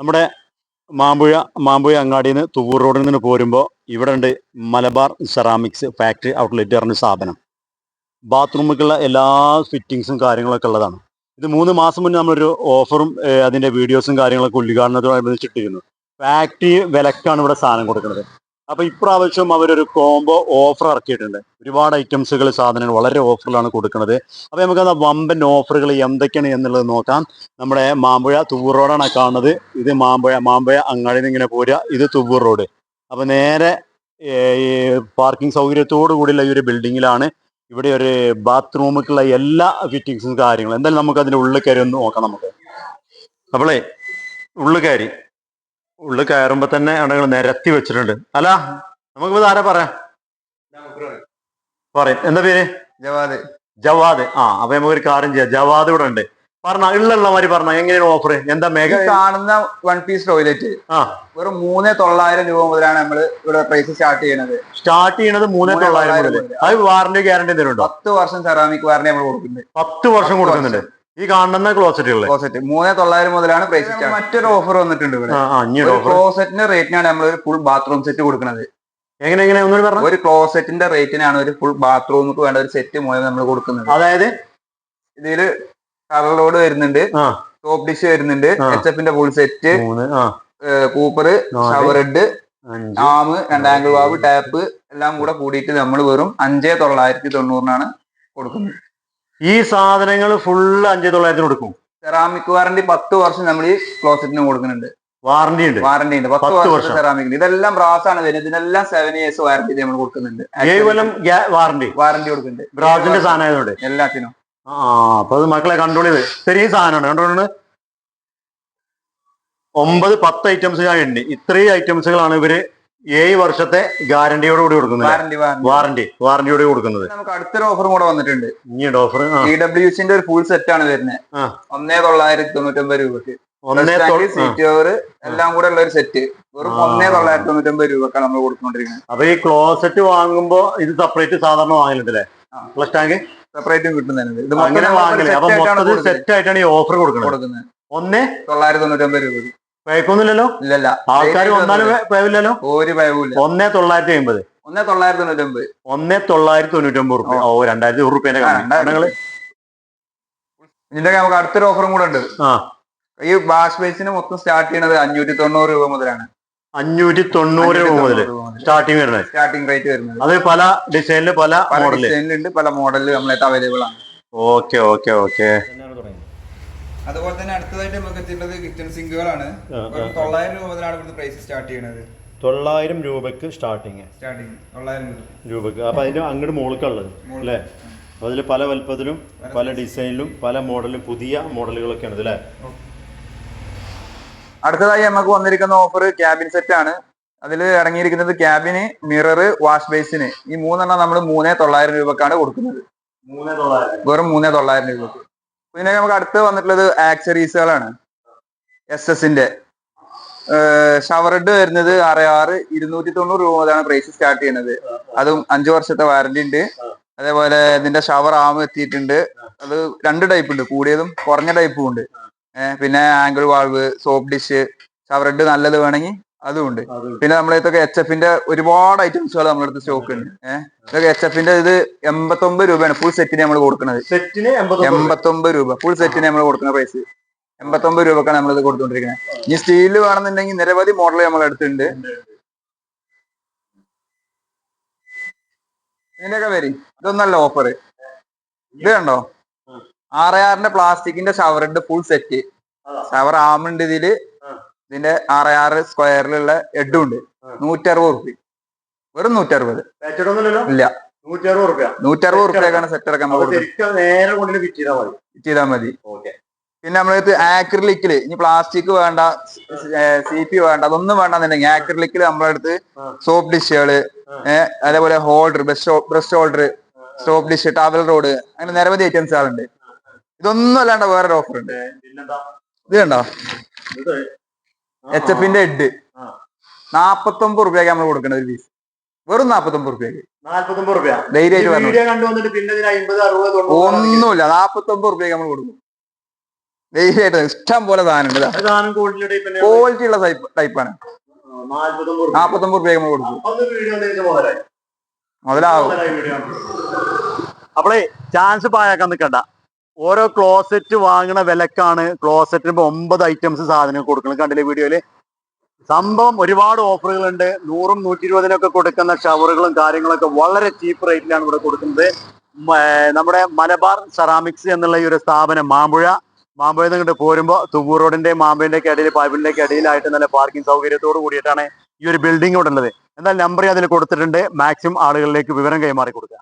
നമ്മുടെ മാമ്പുഴ മാമ്പുഴ അങ്ങാടിയിൽ നിന്ന് തുവൂർ റോഡിൽ നിന്ന് പോരുമ്പോൾ ഇവിടെ ഉണ്ട് മലബാർ സെറാമിക്സ് ഫാക്ടറി ഔട്ട്ലെറ്റ് പറഞ്ഞ സ്ഥാപനം ബാത്റൂമുക്കുള്ള എല്ലാ ഫിറ്റിങ്സും കാര്യങ്ങളൊക്കെ ഉള്ളതാണ്. ഇത് മൂന്ന് മാസം മുന്നേ നമ്മളൊരു ഓഫറും അതിന്റെ വീഡിയോസും കാര്യങ്ങളൊക്കെ ഉദ്ഘാടനത്തോടനുബന്ധിച്ചിട്ടിരുന്നു. ഫാക്ടറി വിലക്കാണ് ഇവിടെ സാധനം കൊടുക്കുന്നത്. അപ്പൊ ഇപ്രാവശ്യം അവരൊരു കോംബോ ഓഫർ ഇറക്കിയിട്ടുണ്ട്. ഒരുപാട് ഐറ്റംസുകൾ സാധനങ്ങൾ വളരെ ഓഫറിലാണ് കൊടുക്കുന്നത്. അപ്പൊ നമുക്ക് ആ വമ്പൻ ഓഫറുകൾ എന്തൊക്കെയാണ് എന്നുള്ളത് നോക്കാം. നമ്മുടെ മാമ്പുഴ തുവൂർ റോഡാണ് കാണുന്നത്. ഇത് മാമ്പുഴ മാമ്പുഴ അങ്ങാടി നിന്ന് ഇങ്ങനെ പോരുക. ഇത് തുവൂർ റോഡ്. അപ്പൊ നേരെ പാർക്കിംഗ് സൗകര്യത്തോടു കൂടിയുള്ള ഈ ഒരു ബിൽഡിങ്ങിലാണ് ഇവിടെ ഒരു ബാത്റൂമുക്കുള്ള എല്ലാ ഫിറ്റിങ്സും കാര്യങ്ങളും. എന്തായാലും നമുക്ക് അതിന്റെ ഉള്ളിൽ കയറി ഒന്ന് നോക്കാം നമുക്ക്. അപ്പോളേ ഉള്ളിൽ കയറി. ഉള്ളിൽ കയറുമ്പോ തന്നെ അവിടെ നിരത്തി വെച്ചിട്ടുണ്ട്. അല്ല നമുക്കിപ്പോ ആരാ പറയാം? പറയും. എന്താ പേര്? ജവാദ്. ജവാദ്. ആ അപ്പൊ നമുക്കൊരു കാര്യം ചെയ്യാം. ജവാദ് ഇവിടെ ഉണ്ട്. പറഞ്ഞ ഉള്ള മാതിരി പറഞ്ഞ. എങ്ങനെയാണ് ഓഫർ എന്താ മേഘ കാണുന്ന വൺ പീസ് ടോയ്ലറ്റ് ആ. വെറും മൂന്ന് തൊള്ളായിരം രൂപ മുതലാണ് നമ്മൾ ഇവിടെ പ്രൈസ് സ്റ്റാർട്ട് ചെയ്യുന്നത്. സ്റ്റാർട്ട് ചെയ്യുന്നത് മൂന്നേ തൊള്ളായിരം മുതൽ അത് വാറന്റി ഗ്യാരണ്ടി എന്തെങ്കിലും പത്ത് വർഷം സെറാമിക് വാറന്റി നമ്മൾ കൊടുക്കുന്നുണ്ട്. പത്ത് വർഷം കൊടുക്കുന്നുണ്ട്. ഈ കാണുന്ന ക്ലോസറ്റുകളിൽ ക്ലോസറ്റ്. മൂന്ന് തൊള്ളായിരം മുതലാണ് പ്രൈസ് മറ്റൊരു ഓഫർ വന്നിട്ടുണ്ട് ഇവിടെ. ക്ലോസറ്റിന്റെ റേറ്റിനാണ് നമ്മൾ ഒരു ഫുൾ ബാത്റൂം സെറ്റ് കൊടുക്കുന്നത്. എങ്ങനെ എങ്ങനെ? ഒന്നുകൂടി പറഞ്ഞു. ഒരു ക്ലോസറ്റിന്റെ റേറ്റിനാണ് ഒരു ഫുൾ ബാത്റൂമിക്ക് വേണ്ട ഒരു സെറ്റ് മൂന്ന് നമ്മൾ കൊടുക്കുന്നത്. അതായത്? ഇതിൽ കളർ ലോഡ് വരുന്നുണ്ട്. ടോപ്പ് ഡിഷ് വരുന്നുണ്ട്. എച്ച് എഫിന്റെ ഫുൾ സെറ്റ് മൂന്ന് ആ. കൂപ്പർ ഷവർ ഹെഡ് ആം ആമ് രണ്ടാംഗിൾ വാവ് ടാപ്പ് എല്ലാം കൂടെ കൂടിയിട്ട് നമ്മൾ വെറും അഞ്ചേ തൊള്ളായിരത്തി തൊണ്ണൂറിനാണ് കൊടുക്കുന്നത്. ഈ സാധനങ്ങൾ ഫുള്ള് അഞ്ചേ തൊള്ളായിരത്തിന് കൊടുക്കും. സെറാമിക് വാറണ്ടി പത്ത് വർഷം നമ്മൾ ഈ ക്ലോസറ്റിന് കൊടുക്കുന്നുണ്ട്. വാറന്റി ഉണ്ട്. വാറണ്ടി ഉണ്ട്. പത്ത് വർഷം. സെറാമിക് ഇതെല്ലാം ബ്രാസ് ആണ് വരുന്നത്. ഇതിനെല്ലാം സെവൻ ഇയേഴ്സ് വാറണ്ടി നമ്മൾ കൊടുക്കുന്നുണ്ട്. ഏഴ് കൊല്ലം വാറന്റി വാറണ്ടി കൊടുക്കുന്നുണ്ട്. ബ്രാസിന്റെ സാധനം എല്ലാത്തിനും. ആ അപ്പൊ അത് മക്കളെ കൺട്രോൾ ചെയ്ത് ചെറിയ സാധനമാണ്. കണ്ടോണ്ട് ഒമ്പത് പത്ത് ഐറ്റംസ് ഞാൻ ഉണ്ട്. ഇത്രയും ഐറ്റംസുകളാണ് ഇവർ ഏഴ് വർഷത്തെ ഗ്യാരണ്ടിയോട് കൂടി കൊടുക്കുന്നത് വാറണ്ടി വാറണ്ടി വാറന്റി വാറന്റിയോട് കൊടുക്കുന്നത്. നമുക്ക് അടുത്തൊരു ഓഫറും കൂടെ വന്നിട്ടുണ്ട്. ഇനിയുണ്ട് ഓഫർ ഇ ഡബ്ല്യു സിന്റെ ഒരു ഫുൾ സെറ്റ് ആണ് വരുന്നത്. ഒന്നേ തൊള്ളായിരത്തി തൊണ്ണൂറ്റൊമ്പത് രൂപക്ക് സീറ്റ് എല്ലാം കൂടെ ഉള്ള ഒരു സെറ്റ് വെറും. ഒന്നേ തൊള്ളായിരത്തി തൊണ്ണൂറ്റൊമ്പത് രൂപക്കാണ് നമ്മൾ കൊടുത്തുകൊണ്ടിരിക്കുന്നത്. അപ്പൊ ഈ ക്ലോസറ്റ് വാങ്ങുമ്പോ ഇത് സെപ്പറേറ്റ് സാധാരണ വാങ്ങലുണ്ടല്ലേ. പ്ലസ് ടാങ്ക് സെപ്പറേറ്റും കിട്ടുന്നതിന് ഇത്. അങ്ങനെ വാങ്ങലേ അപ്പൊ മൊത്തത്തിൽ സെറ്റ് ആയിട്ടാണ് ഈ ഓഫർ കൊടുക്കുന്നത്. കൊടുക്കുന്നത്. ഒന്നേ? തൊള്ളായിരത്തി തൊണ്ണൂറ്റൊമ്പത് രൂപ പഴക്കൊന്നുമില്ലല്ലോ ഇല്ലല്ല. ആൾക്കാർ വന്നാലും പഴവില്ലല്ലോ ഒരു പയവില്ല ഒന്നേ തൊള്ളായിരത്തി അമ്പത് ഒന്നേ തൊള്ളായിരത്തി തൊണ്ണൂറ്റൊമ്പത് ഒന്നേ തൊള്ളായിരത്തി തൊണ്ണൂറ്റി ഒമ്പത് റുപ്യ ഓ രണ്ടായിരത്തി നൂറ് റുപ്യന്റെ നിങ്ങൾ ഇതിന്റെ നമുക്ക് അടുത്തൊരു ഓഫറും കൂടെ ഉണ്ട്. ആ. ഈ വാഷ് ബേസിന് മൊത്തം സ്റ്റാർട്ട് ചെയ്യണത് അഞ്ഞൂറ്റി തൊണ്ണൂറ് രൂപ മുതലാണ്. അഞ്ഞൂറ്റി തൊണ്ണൂറ് രൂപ മുതൽ സ്റ്റാർട്ടിംഗ് വരുന്നത്. സ്റ്റാർട്ടിംഗ് റേറ്റ് വരുന്നത്. അത് പല ഡിസൈനിൽ പല മോഡലിൽ പല മോഡലിൽ നമ്മളായിട്ട് അവൈലബിൾ ആണ് ഓക്കെ ഓക്കെ ഓക്കെ. അതുപോലെ തന്നെ അടുത്തതായിട്ട് നമുക്ക് എത്തിയിട്ടുള്ളത് കിച്ചൺ സിങ്കുകളാണ്. തൊള്ളായിരം രൂപ മുതലാണ് ഇവിടുത്തെ പ്രൈസ് സ്റ്റാർട്ട് ചെയ്യുന്നത് തൊള്ളായിരം രൂപക്ക് സ്റ്റാർട്ടിങ് സ്റ്റാർട്ടിങ് തൊള്ളായിരം രൂപ. രൂപക്ക്. അപ്പൊ അതിന്റെ അങ്ങോട്ട് മുകൾക്കുള്ളത് അല്ലേ? അതിൽ പല വലുപ്പത്തിലും പല ഡിസൈനിലും പല മോഡലും പുതിയ മോഡലുകളൊക്കെ മോഡലുകളൊക്കെയാണ് അല്ലേ അടുത്തതായി നമുക്ക് വന്നിരിക്കുന്ന ഓഫർ ക്യാബിൻ സെറ്റ് ആണ്. അതിൽ അടങ്ങിയിരിക്കുന്നത് ക്യാബിന് മിറർ വാഷ് ബേസിന് ഈ മൂന്നെണ്ണം നമ്മൾ മൂന്നേ തൊള്ളായിരം രൂപക്കാണ് കൊടുക്കുന്നത്. വെറും മൂന്നേ തൊള്ളായിരം രൂപക്ക്. പിന്നെ നമുക്ക് അടുത്ത് വന്നിട്ടുള്ളത് ആക്സറീസുകളാണ് എസ് എസിന്റെ ഷവർ ഹെഡ് വരുന്നത് ആറ് ആറ് ഇരുന്നൂറ്റി തൊണ്ണൂറ് രൂപ മുതലാണ് പ്രൈസ് സ്റ്റാർട്ട് ചെയ്യുന്നത്. അതും അഞ്ചു വർഷത്തെ വാറന്റി ഉണ്ട്. അതേപോലെ ഇതിന്റെ ഷവർ ആം എത്തിയിട്ടുണ്ട്. അത് രണ്ട് ടൈപ്പ് ഉണ്ട്. കൂടിയതും കുറഞ്ഞ ടൈപ്പും ഉണ്ട്. പിന്നെ angle valve soap dish shower head നല്ലത് വേണമെങ്കിൽ അതും ഉണ്ട് പിന്നെ നമ്മളെ ഇതൊക്കെ എച്ച് എഫിന്റെ ഒരുപാട് ഐറ്റംസുകൾ നമ്മുടെ അടുത്ത് സ്റ്റോക്ക് ഉണ്ട്. ഏഹ്? ഇതൊക്കെ എച്ച് എഫിന്റെ ഇത് എൺപത്തൊമ്പത് രൂപയാണ് ഫുൾ സെറ്റിന് നമ്മൾ കൊടുക്കുന്നത് എൺപത്തൊമ്പത് രൂപ. ഫുൾ സെറ്റിന് നമ്മൾ കൊടുക്കുന്ന പ്രൈസ് എൺപത്തൊമ്പത് രൂപക്കാണ് നമ്മൾ ഇത് കൊടുത്തുകൊണ്ടിരിക്കുന്നത് ഇനി സ്റ്റീൽ വേണമെന്നുണ്ടെങ്കിൽ നിരവധി മോഡൽ നമ്മൾ അടുത്തുണ്ട് ഇതിന്റെയൊക്കെ വരി ഇതൊന്നല്ല ഓഫർ ഇത് കണ്ടോ? ആറ് ആറിന്റെ പ്ലാസ്റ്റിക്കിന്റെ ഷവർ ഉണ്ട് ഫുൾ സെറ്റ് ഷവർ ആമുണ്ട് ഇതിൽ. ഇതിന്റെ ആറ് ആറ് സ്ക്വയറിലുള്ള എഡും ഉണ്ട്. നൂറ്ററുപത് റുപ്യ വെറും നൂറ്ററുപത്. ഇല്ല. നൂറ്റി അറുപത് റുപ്യ നൂറ്ററുപത് റുപ്യക്കാണ് സെറ്റ് ഇറക്കാൻ ഫിറ്റ് ചെയ്താൽ മതി. പിന്നെ നമ്മളത് ആക്രിലിക്കിൽ ഇനി പ്ലാസ്റ്റിക് വേണ്ട സി പി വേണ്ട അതൊന്നും വേണ്ടെന്നുണ്ടെങ്കിൽ ആക്രിലിക്കിൽ നമ്മളടുത്ത് അടുത്ത് സോപ്പ് ഡിഷുകൾ അതേപോലെ holder brush holder soap dish towel rod അങ്ങനെ നിരവധി ഐറ്റംസ് ആളുണ്ട്. ഇതൊന്നും അല്ലാണ്ട് വേറൊരു ഓഫർ ഉണ്ട്. ഇത് കണ്ടോ? എച്ച് എഫിന്റെ ഹെഡ്. നാപ്പത്തൊമ്പത് റുപ്യക്ക് നമ്മൾ കൊടുക്കണ ഒരു പീസ് വെറും നാപ്പത്തൊമ്പത് റുപ്യക്ക്. നാല്പത്തൊമ്പത് റുപ്യ. ധൈര്യമായിട്ട് ഒന്നുമില്ല നാപ്പത്തൊമ്പത് റുപ്യക്ക് നമ്മൾ കൊടുക്കും. ധൈര്യമായിട്ട് ഇഷ്ടം പോലെ സാധനം ക്വാളിറ്റി ഉള്ള ടൈപ്പാണ് നാപ്പത്തൊമ്പത് റുപ്യക്ക് നമ്മൾ കൊടുക്കും. മുതലാവും. അപ്പളേ ചാൻസ് പായാക്കാൻ നിൽക്കണ്ട ഓരോ ക്ലോസറ്റ് വാങ്ങണ വിലക്കാണ് ക്ലോസറ്റിന് ഒമ്പത് ഐറ്റംസ് സാധനം കൊടുക്കുന്നത്. കണ്ടില്ലേ വീഡിയോയിൽ? സംഭവം ഒരുപാട് ഓഫറുകളുണ്ട് നൂറും നൂറ്റി ഇരുപതിനൊക്കെ കൊടുക്കുന്ന ഷവറുകളും കാര്യങ്ങളൊക്കെ വളരെ ചീപ്പ് റേറ്റിലാണ് ഇവിടെ കൊടുക്കുന്നത്. നമ്മുടെ മലബാർ സെറാമിക്സ് എന്നുള്ള ഈ ഒരു സ്ഥാപനം മാമ്പുഴ. മാമ്പുഴ നിന്ന് ഇങ്ങോട്ട് പോരുമ്പോൾ തുവൂർ റോഡിന്റെ മാമ്പഴന്റെ ഇടയിൽ ഒക്കെ ഇടയിലായിട്ട് നല്ല പാർക്കിംഗ് സൗകര്യത്തോട് കൂടിയിട്ടാണ് ഈ ഒരു ബിൽഡിംഗ് ഇവിടെ ഉള്ളത്. എന്നാൽ നമ്പർ അതിൽ കൊടുത്തിട്ടുണ്ട്. മാക്സിമം ആളുകളിലേക്ക് വിവരം കൈമാറി കൊടുക്കുക.